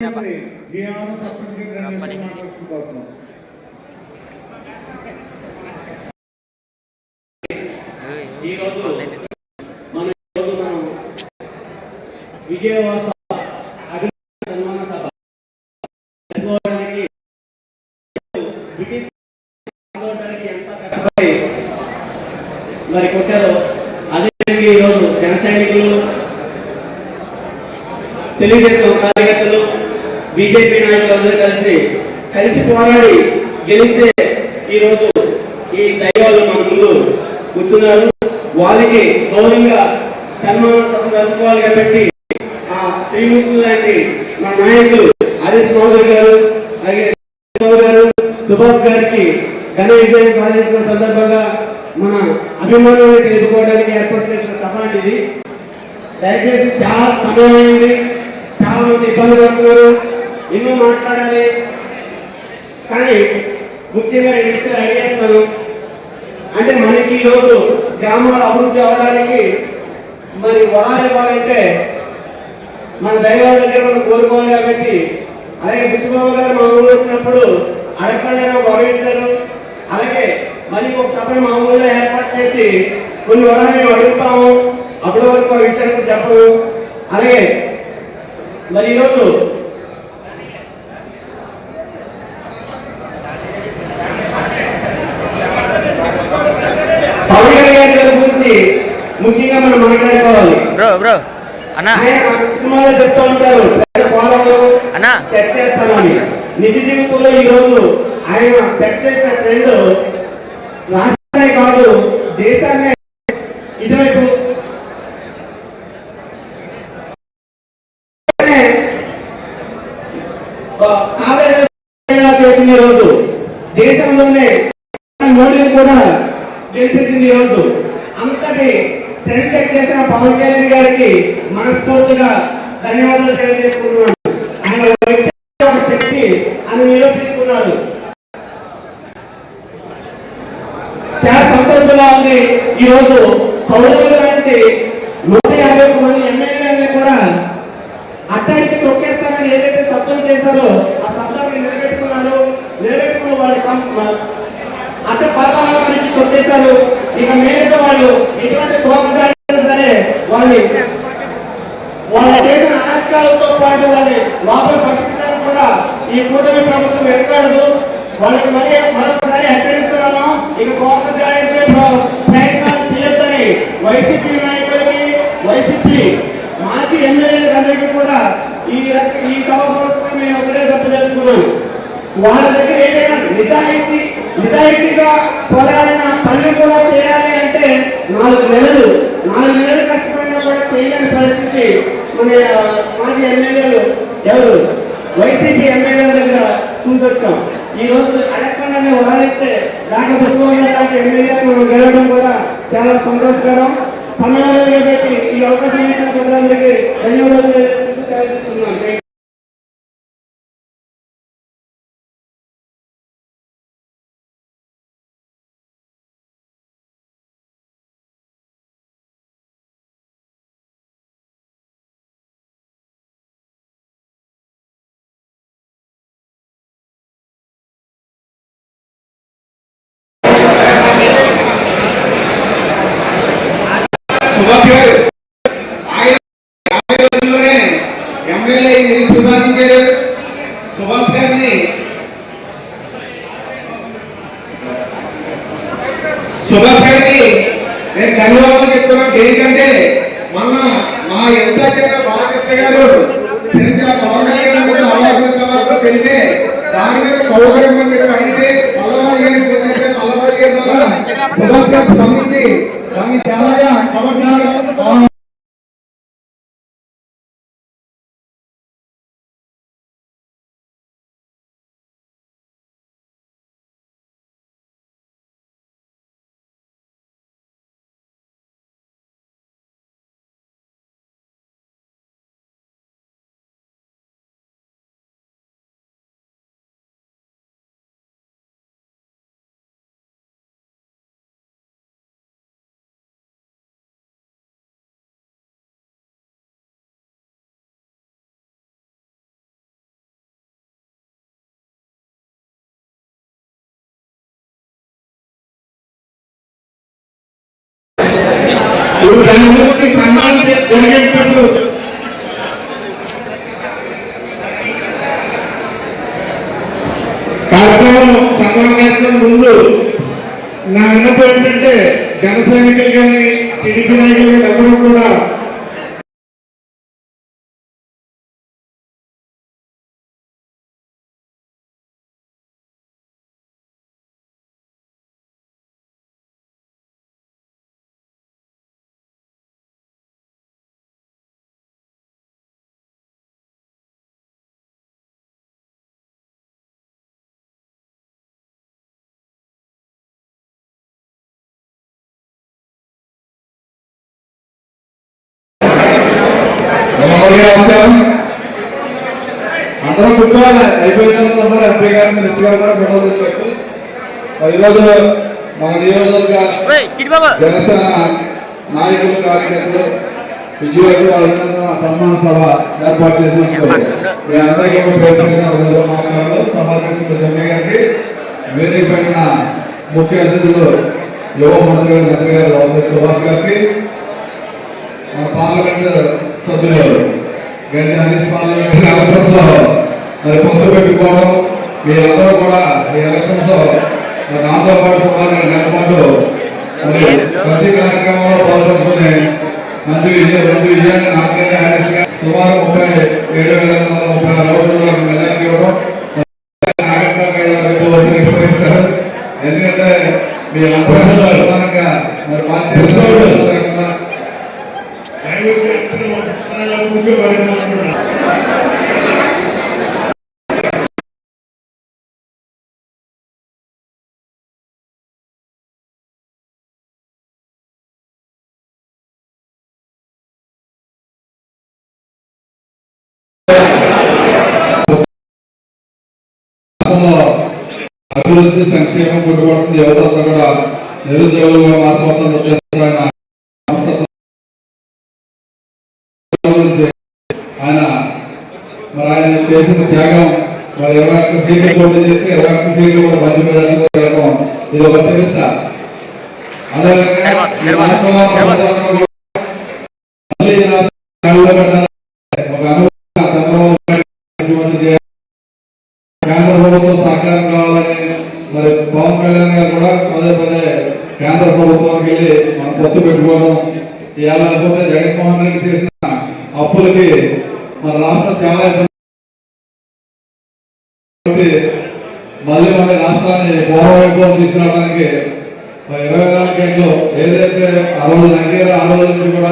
మన ఈరోజు మనం విజయవాడ సన్మాన సభ జరుపుకోవడానికి బ్రిటిష్ ఎంత కష్టపడి మరి కొట్టారో అదే ఈరోజు జన సైనికులు తెలుగుదేశం కార్యకర్తలు బీజేపీ నాయకులందరూ కలిసి కలిసి పోరాడి గెలిస్తే ఈరోజు ఈ దైవాలు మన ముందు కూర్చున్నారు. వాళ్ళకి గౌరవంగా సన్మానం జరుపుకోవాలి పెట్టి ఆ శ్రీమూర్తులు లాంటి మన నాయకులు హరీష్ మోదీ గారు అలాగే గారు సుభాష్ గారికి ఘన విజయం సాధించిన సందర్భంగా మన అభిమానాన్ని తెలుపుకోవడానికి ఏర్పాటు చేసిన సభ ఇది. దయచేసి చాలా సమయం అయింది. చాలా మంది ఇబ్బంది పడుతున్నారు. ఎన్నో మాట్లాడాలి. కానీ ముఖ్యంగా ఈ విషయం అడిగేస్తాను అంటే మనకి ఈరోజు గ్రామాలు అభివృద్ధి అవడానికి మరి వరాలు ఇవ్వాలంటే మన దైవాల దగ్గర మనం కోరుకోవాలి కాబట్టి అలాగే బుచ్చిబాబు గారు మా ఊళ్ళో వచ్చినప్పుడు అడగకుండా గౌరవించారు అలాగే మళ్ళీ ఒక సభను మా ఊళ్ళో ఏర్పాటు చేసి కొన్ని వరాలు మేము అడుగుతాము. అప్పటి వరకు ఆ విషయాన్ని కూడా చెప్పరు అలాగే మరి ఈరోజు పవన్ కళ్యాణ్ గారి గురించి ముఖ్యంగా మనం మాట్లాడుకోవాలి బ్రో బ్రో అన్నా. సినిమాలో చెప్తూ ఉంటారు. అన్నా. సెట్ చేస్తామని నిజ జీవితంలో ఈ రోజు ఆయన సెట్ చేసిన ట్రెండ్ రాష్ట్రాన్ని కాదు దేశాన్ని ఇటువైపు చేసింది రోజు. దేశంలోనే మోడీని కూడా గెలిపించింది ఈ రోజు. అంతటి స్ట్రెంత్ చెక్ చేసిన పవన్ కళ్యాణ్ గారికి మనస్ఫూర్తిగా ధన్యవాదాలు తెలియజేసుకుంటున్నాను. ఆయన శక్తి అని నిరూపించుకున్నారు చాలా సంతోషంగా ఉంది ఈరోజు రోజు కౌరవులు లాంటి నూట యాభై ఒక్క మంది ఎమ్మెల్యేలని కూడా అట్టాడికి తొక్కేస్తారని ఏదైతే శబ్దం చేశారో ఆ శబ్దాన్ని నిలబెట్టుకున్నారు. నిలబెట్టుకున్న వాళ్ళ కం- అట్ట వచ్చేసారు ఇక మీద వాళ్ళు ఎటువంటి తోకదాడి సరే వాళ్ళు వాళ్ళు చేసిన అనాచకాలతో పాటు వాళ్ళని లోపల పంపించడానికి కూడా ఈ కూటమి ప్రభుత్వం వెనకాడదు. వాళ్ళకి మరి మరొకసారి హెచ్చరిస్తున్నాను. ఇక కోప ప్రయత్నాలు చేయొద్దని వైసీపీ నాయకులకి వైసీపీ మాజీ ఎమ్మెల్యేలకు అందరికీ కూడా ఈ ఈ సభ మేము ఒకటే చెప్పదలుచుకున్నాను వాళ్ళ దగ్గర ఏదైనా నిజాయితీ నిజాయితీగా పోరాడిన పనులు కూడా చేయాలి అంటే నాలుగు నెలలు నాలుగు నెలలు కష్టపడినా కూడా చేయలేని పరిస్థితి మన మాజీ ఎమ్మెల్యేలు ఎవరు? వైసీపీ ఎమ్మెల్యేల దగ్గర చూసొచ్చాం. ఈ రోజు అడగకుండానే వరాలిస్తే డాక్టర్ పుష్పరాజు లాంటి ఎమ్మెల్యేలు మనం గెలవడం కూడా చాలా సంతోషకరం. సమయాలు పెట్టి ఈ అవకాశం ఇచ్చిన ప్రజలందరికీ ధన్యవాదాలు తెలియజేసుకుంటూ సుధారించారు సుభాష్ గారిని. సుభాష్ గారికి నేను ధన్యవాదాలు చెప్తున్నాను దేనికంటే మొన్న మా ఎంత బాలకృష్ణ గారు తిరిగిన పవన్ కళ్యాణ్ మీద అవార్డు సభలో దాని మీద సౌకర్యం మంది అడిగితే పల్లవారి గారికి పోతే పల్లవారి గారి ద్వారా సుభాష్ గారు స్పందించి దాన్ని చాలా కవర్ సన్మానం జరిగేటప్పుడు కార్యక్రమం సన్మాన ముందు నా విన్నపం ఏంటంటే జన సైనికులు కానీ టీడీపీ నాయకులు కానీ ఎవరు కూడా అందరూ కూర్చోవాలి. అయిపోయిన అందరూ ఎంపీ గారు మినిస్టర్ గారు కూడా ఫోటో తీసుకోవచ్చు. ఈరోజు మన నియోజకవర్గ జనసేన నాయకులు కార్యకర్తలు సన్మాన సభ ఏర్పాటు చేసినందుకు మీ అందరికీ జమ్మే గారికి వేదిక పైన ముఖ్య అతిథులు యువ మంత్రి గారు సుభాష్ గారికి మన పార్లమెంట్ సభ్యులు గంట హరీష్ మరి పొత్తు పెట్టుకోవడం మీరందరూ కూడా ఈ ఎలక్షన్స్ మరి నాతో పాటు సుమారు పాటు మరి ప్రతి కార్యక్రమంలో మంచి విజయం విజయాన్ని నాకైతే సుమారు ముప్పై ఏడు వేల ముప్పై రోజుల్లో మెజార్టీ ఇవ్వడం. ఎందుకంటే మీ అందరూ ప్రధానంగా మరి పార్టీ లేకుండా అభివృద్ధి సంక్షేమం కొట్టుబడుతుంది యువతంతా కూడా నిరుద్యోగులుగా మారిపోతున్న ఆయన ఆయన మరి ఆయన చేసిన త్యాగం మరి ఇరవై ఒక్క సీట్లు పోటీ చేస్తే ఇరవై ఒక్క సీట్లు కూడా మంచి ప్రజలకు ఇది ఒక చరిత్ర. అదేవిధంగా అయితే మనం ఖర్చు పెట్టుకోవడం ఇవాళ అనుకుంటే జగన్మోహన్ రెడ్డి చేసిన అప్పులకి మన రాష్ట్రం చాలా ఇబ్బంది. మళ్ళీ మన రాష్ట్రాన్ని పూర్వవైభవం తీసుకురావడానికి ఇరవై నాలుగు గంటలు ఏదైతే ఆ రోజు నగేర ఆ రోజు నుంచి కూడా